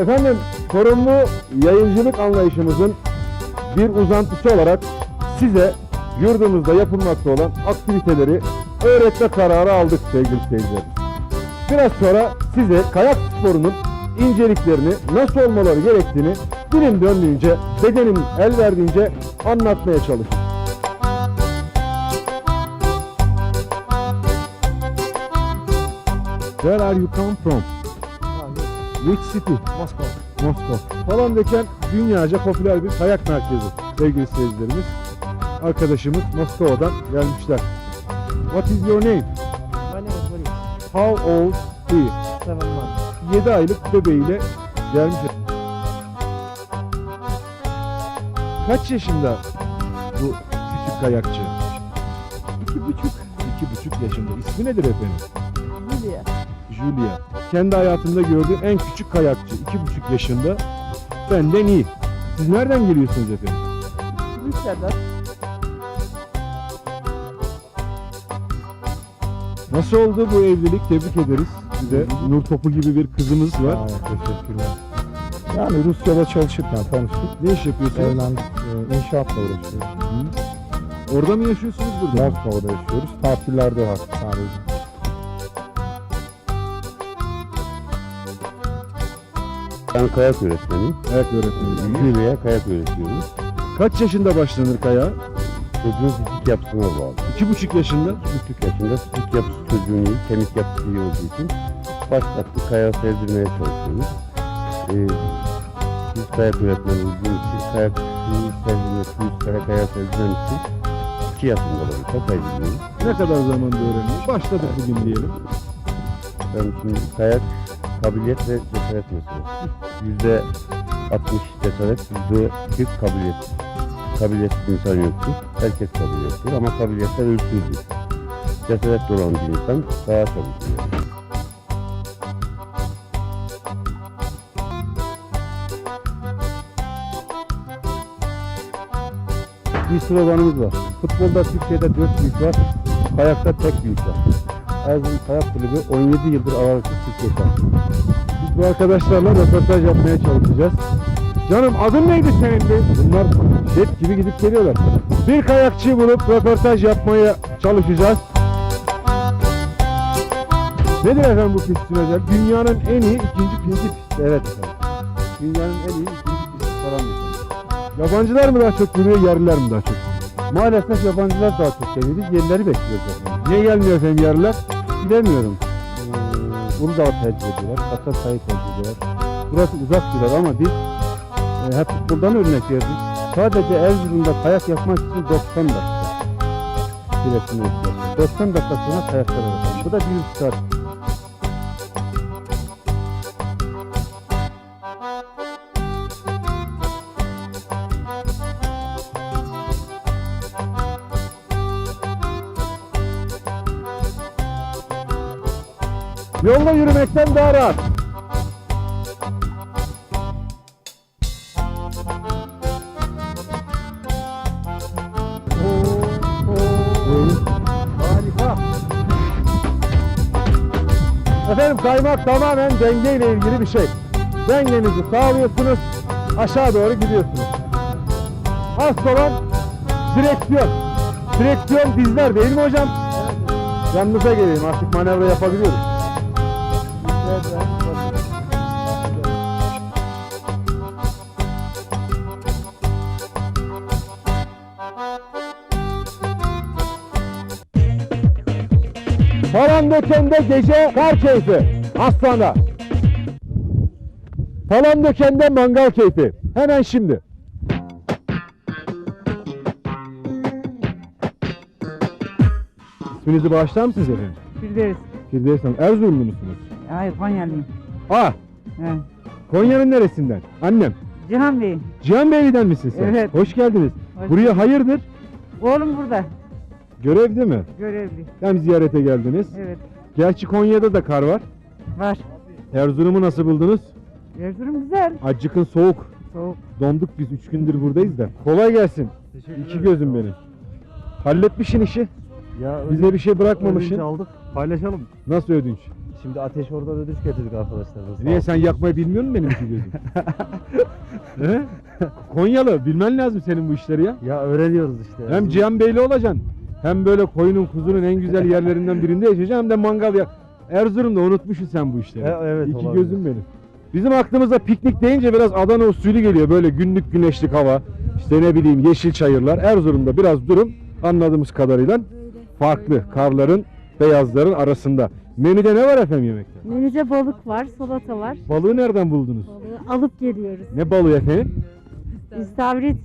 Efendim sorumlu yayıncılık anlayışımızın bir uzantısı olarak size yurdumuzda yapılmakta olan aktiviteleri öğretme kararı aldık sevgili seyirciler. Biraz sonra size kayak sporunun inceliklerini, nasıl olmaları gerektiğini dilim döndüğünce, bedenim el verdiğince anlatmaya çalışacağım. Where are you come from? Which city? Moskova. Moskova. Falan deken dünyaca popüler bir kayak merkezi sevgili seyircilerimiz. Arkadaşımız Moskova'dan gelmişler. What is your name? My name is Boris. How old he? Seven months. 7 aylık bebeğiyle gelmiş. Kaç yaşında bu küçük kayakçı? İki buçuk. İki buçuk yaşında. İsmi nedir efendim? Julia. Julia. Kendi hayatımda gördüğüm en küçük kayakçı. iki buçuk yaşında. Benden iyi. Siz nereden geliyorsunuz efendim? Rusya'dan. Nasıl oldu bu evlilik? Tebrik ederiz. Size Nur Topu gibi bir kızımız var. Olun, teşekkürler. Yani Rusya'da çalışırken tanıştık. Ne iş yapıyorsunuz? Evlendik, e, inşaatla uğraşıyoruz. Orada mı yaşıyorsunuz burada? mı? Moskova'da yaşıyoruz. Tatillerde var Ben kayak öğretmeniyim. Kayak öğretmeni. Yürüye kayak öğretiyoruz. Kaç yaşında başlanır kayağa? Çocuğun fizik yapısına bağlı. İki buçuk yaşında. Buçuk yaşında fizik yapısı çocuğun iyi, kemik yapısı iyi olduğu için başlattık kayağı sevdirmeye çalışıyoruz. Ee, biz kayak öğretmeni olduğumuz için kayak sevdirmek, yüz kare kayağı sevdirmem için iki yaşında da olsa kaydediyoruz. Ne kadar zamanda öğreniyor? Başladık bugün diyelim. Ben şimdi kayak kabiliyet ve cesaret meselesi. Yüzde 60 cesaret, yüzde 40 kabiliyet. Kabiliyetsiz insan yoktur. Herkes kabiliyetlidir ama kabiliyetler ölçüldür. Cesaretli olan bir insan daha yürür. Bir sloganımız var. Futbolda Türkiye'de dört büyük var. Kayakta tek büyük var. Erzurum Kayak Kulübü 17 yıldır aralıksız Türkiye şampiyonu. Biz bu arkadaşlarla röportaj yapmaya çalışacağız. Canım adın neydi senin de? Bunlar jet gibi gidip geliyorlar. Bir kayakçıyı bulup röportaj yapmaya çalışacağız. Nedir efendim bu pistin özel? Dünyanın en iyi ikinci pinti pisti. Evet efendim. Dünyanın en iyi ikinci pisti falan bir Yabancılar mı daha çok geliyor, yerliler mi daha çok? Maalesef yabancılar daha çok geliyor. Biz yerlileri bekliyoruz efendim. Niye gelmiyor efendim yerliler? Bilemiyorum. Ee, Uludağ'ı tercih ediyorlar, Katasay'ı tercih ediyorlar. Burası uzak diyorlar ama biz e, hep buradan örnek verdik. Sadece Erzurum'da kayak yapmak için 90 dakika. Süresini istiyorlar. 90 dakika sonra kayaklar var. Bu da bir saat. Yolda yürümekten daha rahat. Harika. Efendim kaymak tamamen dengeyle ilgili bir şey. Dengenizi sağlıyorsunuz, aşağı doğru gidiyorsunuz. Asıl olan direksiyon. Direksiyon dizler değil mi hocam? Yanınıza geleyim artık manevra yapabiliyoruz. Palandöken'de gece kar keyfi. Aslan'a. Palandöken'de mangal keyfi. Hemen şimdi. İsminizi bağışlar mısınız efendim? Firdevs. Firdevs Hanım. Erzurumlu musunuz? Hayır Konyalıyım. Ah, He. Konya'nın neresinden? Annem. Cihan Bey. Cihan Beyli'den misin sen? Evet. Hoş geldiniz. Hoş Buraya hayırdır? Oğlum burada. Görevde mi? Görevli. Hem ziyarete geldiniz. Evet. Gerçi Konya'da da kar var. Var. Erzurum'u nasıl buldunuz? Erzurum güzel. Acıkın soğuk. Soğuk. Donduk biz 3 gündür buradayız da. Kolay gelsin. İki gözüm benim. Halletmişsin işi. Ya Bize bir şey bırakmamışsın. aldık. Paylaşalım. Nasıl ödünç? Şimdi ateş orada ödünç getirdik arkadaşlarımız. Niye sen yakmayı bilmiyor musun benim iki gözüm? He? Konyalı bilmen lazım senin bu işleri ya. Ya öğreniyoruz işte. Hem Cihan Beyli olacaksın. Hem böyle koyunun kuzunun en güzel yerlerinden birinde yaşayacaksın hem de mangal yak. Erzurum'da unutmuşsun sen bu işleri. E, evet, İki olabilir. gözüm benim. Bizim aklımıza piknik deyince biraz Adana usulü geliyor. Böyle günlük güneşlik hava. işte ne bileyim yeşil çayırlar. Erzurum'da biraz durum anladığımız kadarıyla farklı. Karların, beyazların arasında. Menüde ne var efendim yemekte? Menüde balık var, salata var. Balığı nereden buldunuz? Balığı alıp geliyoruz. Ne balığı efendim? İstavrit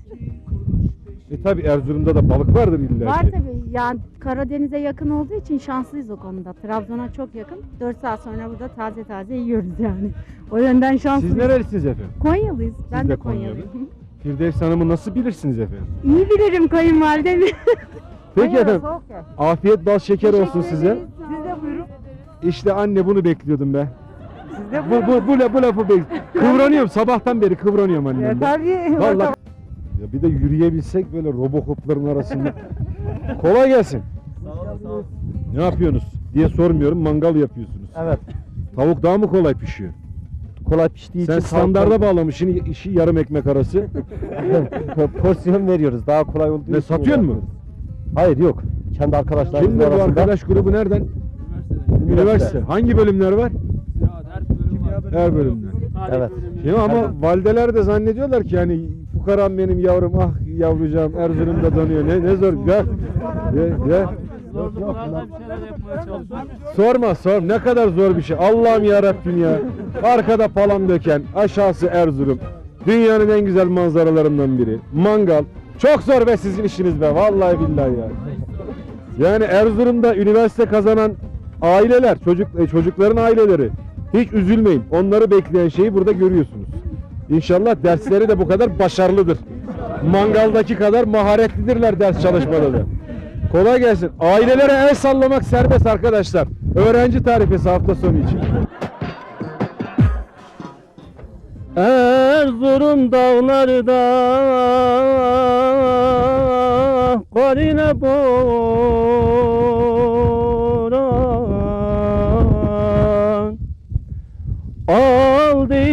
E tabi Erzurum'da da balık vardır illa var ki. tabii. Yani Karadeniz'e yakın olduğu için şanslıyız o konuda. Trabzon'a çok yakın. 4 saat sonra burada taze taze yiyoruz yani. O yönden şanslıyız. Siz nerelisiniz efendim? Konyalıyız. Ben de de Konyalı. Konyalıyım. Firdevs Hanım'ı nasıl bilirsiniz efendim? İyi bilirim kayınvalidemi. Peki efendim afiyet bal şeker olsun size. Siz de buyurun. İşte anne bunu bekliyordum be. Siz de Bu, buyurun. bu, bu, la- bu lafı bekliyorum. Kıvranıyorum sabahtan beri kıvranıyorum Ya, annemle. tabii. Vallahi. Ya bir de yürüyebilsek böyle robokopların arasında. Kolay gelsin. Ne yapıyorsunuz diye sormuyorum mangal yapıyorsunuz. Evet. Tavuk daha mı kolay pişiyor? Kolay piştiği Sen için standarda bağlamışsın işi yarım ekmek arası. porsiyon veriyoruz. Daha kolay olduğu Ne için satıyor mu? Hayır yok. Kendi arkadaşlarımız Kimdir bu arasında. arkadaş grubu nereden? Üniversite. Hangi bölümler var? Her bölümler. Evet. Ya ama valideler de zannediyorlar ki yani fukaram benim yavrum ah yavrucağım Erzurum'da donuyor. Ne ne zor gel gel gel sorma sor. Ne kadar zor bir şey. Allah'ım ya Rabbim ya. Arkada palam döken aşağısı Erzurum. Dünyanın en güzel manzaralarından biri. Mangal. Çok zor be sizin işiniz be. Vallahi billahi ya. Yani Erzurum'da üniversite kazanan aileler, çocuk e, çocukların aileleri. Hiç üzülmeyin. Onları bekleyen şeyi burada görüyorsunuz. İnşallah dersleri de bu kadar başarılıdır. Mangaldaki kadar maharetlidirler ders çalışmada da. Kolay gelsin. Ailelere el sallamak serbest arkadaşlar. Öğrenci tarifesi hafta sonu için. Erzurum dağlarda Karine boran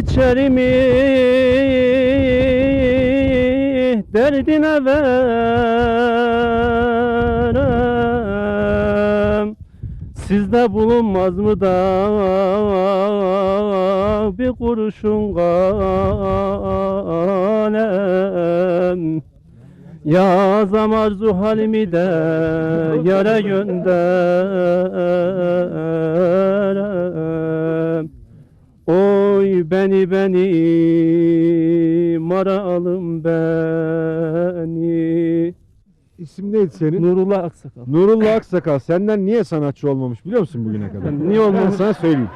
Aldı içerimi Derdine verem Sizde bulunmaz mı da bir kuruşun kalem Yazam arzu halimi de yere gönderem Oy beni beni maralım beni İsim neydi senin? Nurullah Aksakal Nurullah Aksakal senden niye sanatçı olmamış biliyor musun bugüne kadar? Niye Ben olmamış? sana söyleyeyim.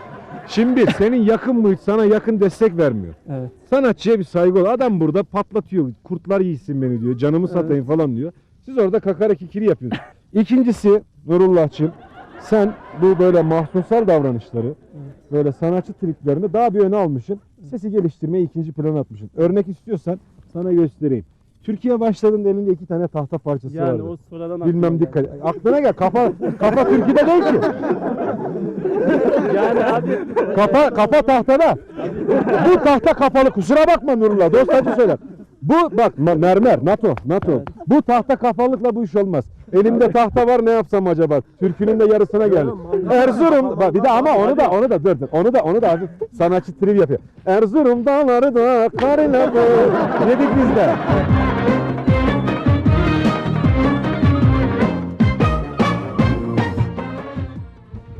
Şimdi senin yakın muhit sana yakın destek vermiyor. Evet. Sanatçıya bir saygı ol. Adam burada patlatıyor. Kurtlar yiysin beni diyor. Canımı satayım falan diyor. Siz orada kakara kikiri yapıyorsunuz. İkincisi Nurullah'cığım sen bu böyle mahsusal davranışları böyle sanatçı triklerini daha bir öne almışsın. Sesi geliştirmeyi ikinci plana atmışsın. Örnek istiyorsan sana göstereyim. Türkiye başladığında elinde iki tane tahta parçası Yani vardı. o sonradan Bilmem dikkat. Aklına gel. Kafa kafa Türkiye'de değil ki. Yani abi Kafa kafa tahtada. Bu tahta kapalı. Kusura bakma Nurullah. Dostacı söyler. Bu bak ma- mermer NATO NATO. Bu tahta kafalıkla bu iş olmaz. Elimde tahta var ne yapsam acaba? Türkünün de yarısına geldi. Erzurum bak bir de ama onu da onu da dur dur. Onu da onu da hafif sanatçı triv yapıyor. Erzurum dağları da karıyla bu. Dedik biz de.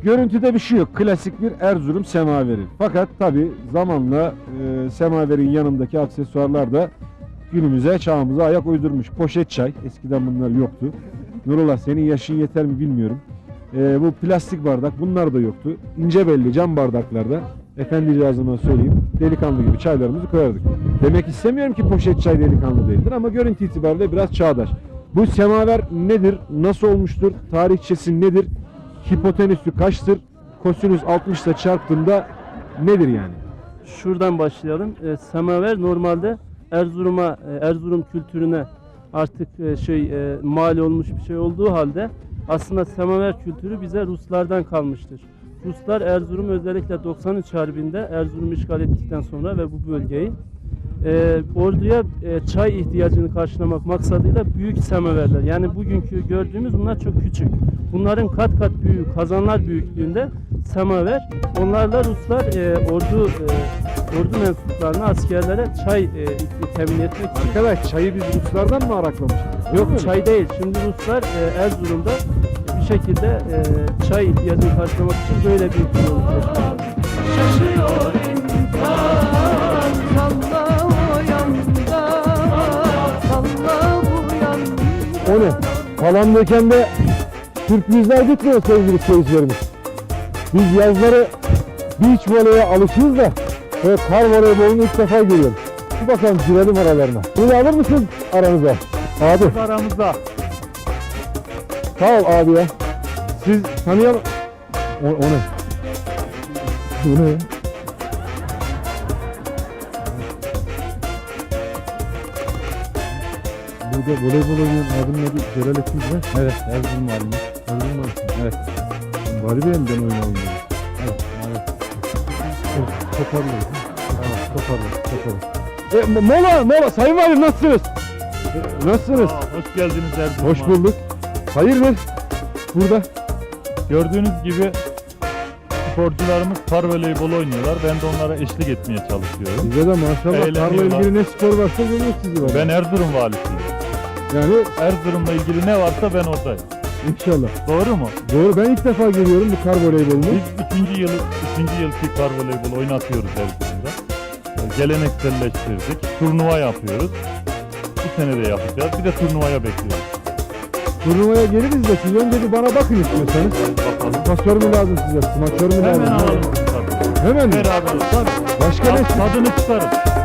Görüntüde bir şey yok. Klasik bir Erzurum semaveri. Fakat tabi zamanla e, semaverin yanındaki aksesuarlar da günümüze, çağımıza ayak uydurmuş. Poşet çay. Eskiden bunlar yoktu. Nurullah senin yaşın yeter mi bilmiyorum. E, bu plastik bardak bunlar da yoktu. İnce belli cam bardaklarda efendicazıma söyleyeyim delikanlı gibi çaylarımızı koyardık. Demek istemiyorum ki poşet çay delikanlı değildir ama görüntü itibariyle biraz çağdaş. Bu semaver nedir? Nasıl olmuştur? Tarihçesi nedir? Hipotenüsü kaçtır? Kosinüs 60 ile çarptığında nedir yani? şuradan başlayalım. E, semaver normalde Erzurum'a, e, Erzurum kültürüne artık e, şey e, mal olmuş bir şey olduğu halde aslında semaver kültürü bize Ruslardan kalmıştır. Ruslar Erzurum özellikle 93 Harbi'nde Erzurum'u işgal ettikten sonra ve bu bölgeyi e, orduya e, çay ihtiyacını karşılamak maksadıyla büyük semaverler yani bugünkü gördüğümüz bunlar çok küçük. Bunların kat kat büyük kazanlar büyüklüğünde semaver. Onlarla Ruslar e, ordu e, ordu mensuplarına askerlere çay e, temin etmek için Arkadaş çayı biz Ruslardan mı araklamışız? Yok çay değil. Şimdi Ruslar e, Erzurum'da bir şekilde e, çay ihtiyacını karşılamak için böyle bir yol seçmişler. Şaşıyor o yanda Salla bu yanda O ne? Falan dökende sürprizler gitmiyor sevgili seyircilerimiz. Biz yazları beach voleye alışığız da ve kar voleybolunu ilk defa görüyorum. Bir bakalım girelim aralarına. Bunu alır mısın aranıza? Abi. Aramızda. Sağ ol abi ya. Siz tanıyalım. O, o ne? Bu ne ya? Burada voleybol oynayan abinin adı Celalettin mi? Evet, Erzurum valimi. Erzurum valisi. Evet. Vali Bey'im ben oynayalım dedi. Evet, maalesef. Toparlarız, toparlarız. E, mola, mola. Sayın Valim nasılsınız? E, nasılsınız? hoş geldiniz Erzurum'a. Hoş bulduk. Hayırdır? Burada. Gördüğünüz gibi sporcularımız kar voleybolu oynuyorlar. Ben de onlara eşlik etmeye çalışıyorum. Size de maşallah karla ilgili ne spor varsa görüyoruz sizi var. Ben Erzurum valisiyim. Yani Erzurum'la ilgili ne varsa ben oradayım. inşallah. Doğru mu? Doğru ben ilk defa görüyorum bu kar voleybolunu. Biz ikinci yıl, ikinci yılki kar voleybolu oynatıyoruz Erzurum'da. Gelenekselleştirdik. Turnuva yapıyoruz. Bu sene de yapacağız. Bir de turnuvaya bekliyoruz. Turnuvaya geliriz de siz önce bir bana bakın istiyorsanız. Bakalım. Pasör mü lazım size? Smaçör mü lazım? Hemen alalım. tabii. Hemen mi? Beraber olsun. Başka ne? Tadını çıkarın.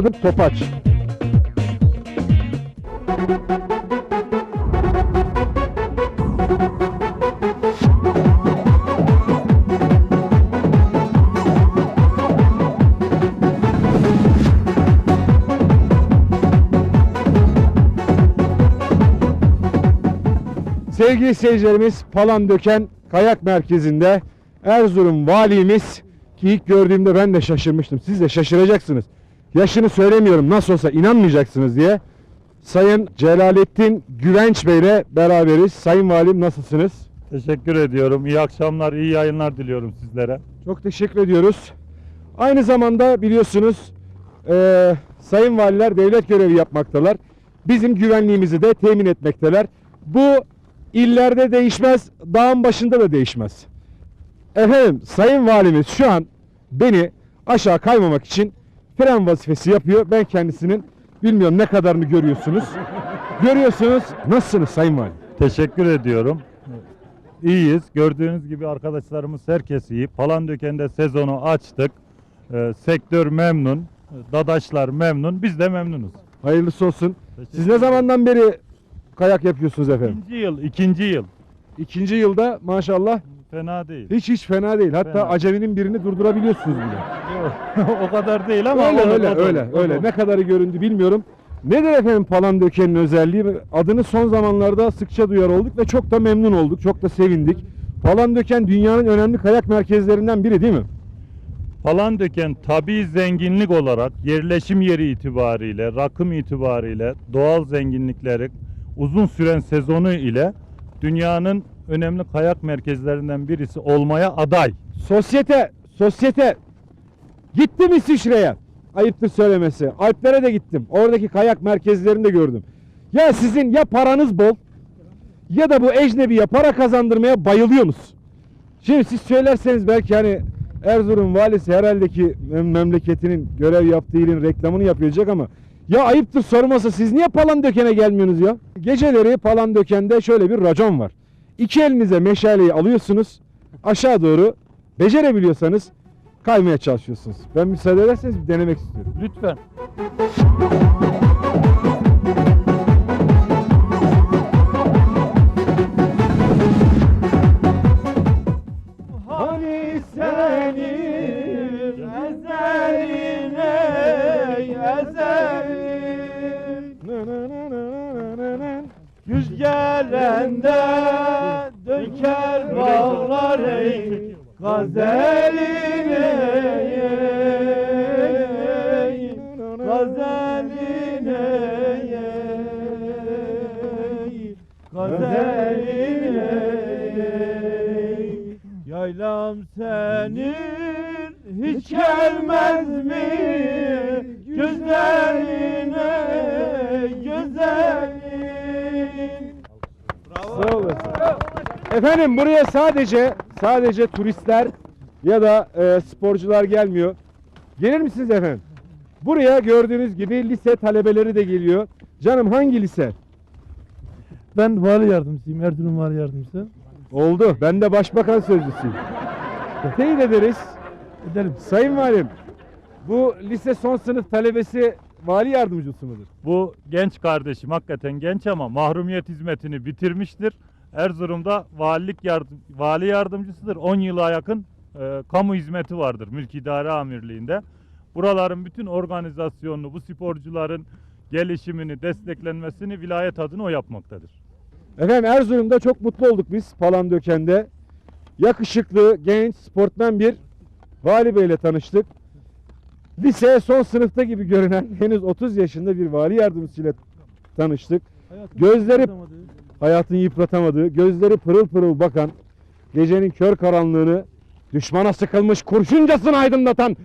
Onun adı Topaç. Sevgili seyircilerimiz Palandöken Kayak Merkezi'nde Erzurum valimiz ki ilk gördüğümde ben de şaşırmıştım. Siz de şaşıracaksınız. Yaşını söylemiyorum nasıl olsa inanmayacaksınız diye. Sayın Celalettin Güvenç Bey ile beraberiz. Sayın Valim nasılsınız? Teşekkür ediyorum. İyi akşamlar, iyi yayınlar diliyorum sizlere. Çok teşekkür ediyoruz. Aynı zamanda biliyorsunuz eee, sayın valiler devlet görevi yapmaktalar. Bizim güvenliğimizi de temin etmekteler. Bu illerde değişmez, dağın başında da değişmez. Efendim sayın valimiz şu an beni aşağı kaymamak için fren vazifesi yapıyor. Ben kendisinin bilmiyorum ne kadarını görüyorsunuz. Görüyorsunuz. Nasılsınız sayın valim? Teşekkür ediyorum. İyiyiz. Gördüğünüz gibi arkadaşlarımız herkes iyi. Palandöken'de sezonu açtık. Ee, sektör memnun. Dadaşlar memnun. Biz de memnunuz. Hayırlısı olsun. Teşekkür Siz ne zamandan beri kayak yapıyorsunuz efendim? İkinci yıl, ikinci yıl. İkinci yılda maşallah Fena değil. hiç hiç fena değil. Hatta Fena. aceminin birini durdurabiliyorsunuz bile. o kadar değil ama öyle olur, öyle olur, öyle olur. öyle. Ne kadarı göründü bilmiyorum. Nedir efendim Palandöken'in özelliği? Adını son zamanlarda sıkça duyar olduk ve çok da memnun olduk. Çok da sevindik. Palandöken dünyanın önemli kayak merkezlerinden biri değil mi? Palandöken tabi zenginlik olarak yerleşim yeri itibariyle, rakım itibariyle, doğal zenginlikleri, uzun süren sezonu ile dünyanın önemli kayak merkezlerinden birisi olmaya aday. Sosyete, sosyete. Gittim İsviçre'ye. Ayıptır söylemesi. Alplere de gittim. Oradaki kayak merkezlerini de gördüm. Ya sizin ya paranız bol ya da bu ecnebiye para kazandırmaya bayılıyorsunuz. Şimdi siz söylerseniz belki hani Erzurum valisi herhalde ki mem- memleketinin görev yaptığı ilin reklamını yapacak ama ya ayıptır sorması siz niye Palandöken'e gelmiyorsunuz ya? Geceleri Palandöken'de şöyle bir racon var. İki elinize meşaleyi alıyorsunuz. Aşağı doğru becerebiliyorsanız kaymaya çalışıyorsunuz. Ben müsaade ederseniz denemek istiyorum. Lütfen. Ey Yaylam senin hiç gelmez mi gözlerine güzelin Sağ olasın. Efendim buraya sadece sadece turistler ya da e, sporcular gelmiyor. Gelir misiniz efendim? Buraya gördüğünüz gibi lise talebeleri de geliyor. Canım hangi lise? Ben vali yardımcısıyım. Erzurum vali yardımcısı. Oldu. Ben de başbakan sözcüsüyüm. Teyit ederiz. Ederim. Sayın Valim, bu lise son sınıf talebesi vali yardımcısı mıdır? Bu genç kardeşim hakikaten genç ama mahrumiyet hizmetini bitirmiştir. Erzurum'da valilik yardım, vali yardımcısıdır. 10 yıla yakın e, kamu hizmeti vardır Mülk İdare Amirliği'nde. Buraların bütün organizasyonunu, bu sporcuların gelişimini, desteklenmesini vilayet adına o yapmaktadır. Efendim Erzurum'da çok mutlu olduk biz Palandöken'de. Yakışıklı, genç, sportmen bir vali beyle tanıştık. Lise son sınıfta gibi görünen henüz 30 yaşında bir vali yardımcısıyla tanıştık. Gözleri hayatını yıpratamadığı, gözleri pırıl pırıl bakan, gecenin kör karanlığını düşmana sıkılmış kurşuncasını aydınlatan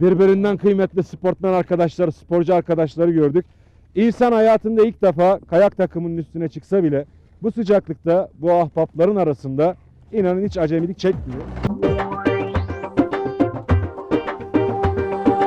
birbirinden kıymetli sportmen arkadaşları, sporcu arkadaşları gördük. İnsan hayatında ilk defa kayak takımının üstüne çıksa bile bu sıcaklıkta bu ahbapların arasında inanın hiç acemilik çekmiyor.